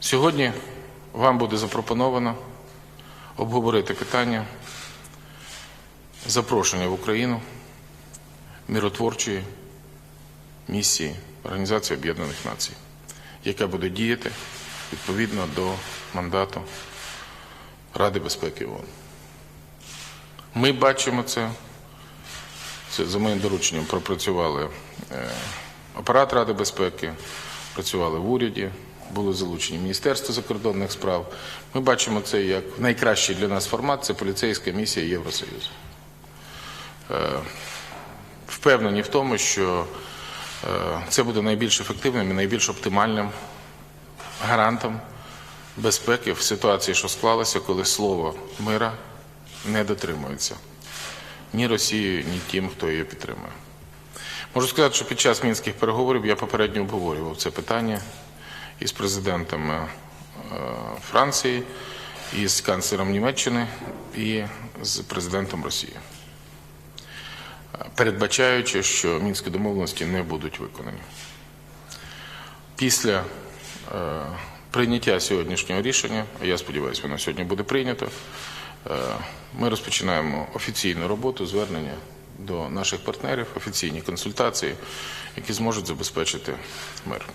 Сьогодні вам буде запропоновано обговорити питання запрошення в Україну миротворчої місії Організації Об'єднаних Націй, яка буде діяти відповідно до мандату Ради безпеки ООН. Ми бачимо це. Це за моїм дорученням пропрацювали е, апарат Ради безпеки, працювали в уряді, були залучені Міністерство закордонних справ. Ми бачимо це як найкращий для нас формат це поліцейська місія Євросоюзу. Е, Впевнені в тому, що е, це буде найбільш ефективним і найбільш оптимальним гарантом безпеки в ситуації, що склалася, коли слово мира не дотримується ні Росією, ні тим, хто її підтримує. Можу сказати, що під час мінських переговорів я попередньо обговорював це питання із президентом е, Франції, і з канцлером Німеччини, і з президентом Росії, Е, передбачаючи, що мінські домовленості не будуть виконані. Після е, прийняття сьогоднішнього рішення, а я сподіваюся, воно сьогодні буде прийнято, ми розпочинаємо офіційну роботу, звернення до наших партнерів, офіційні консультації, які зможуть забезпечити мир.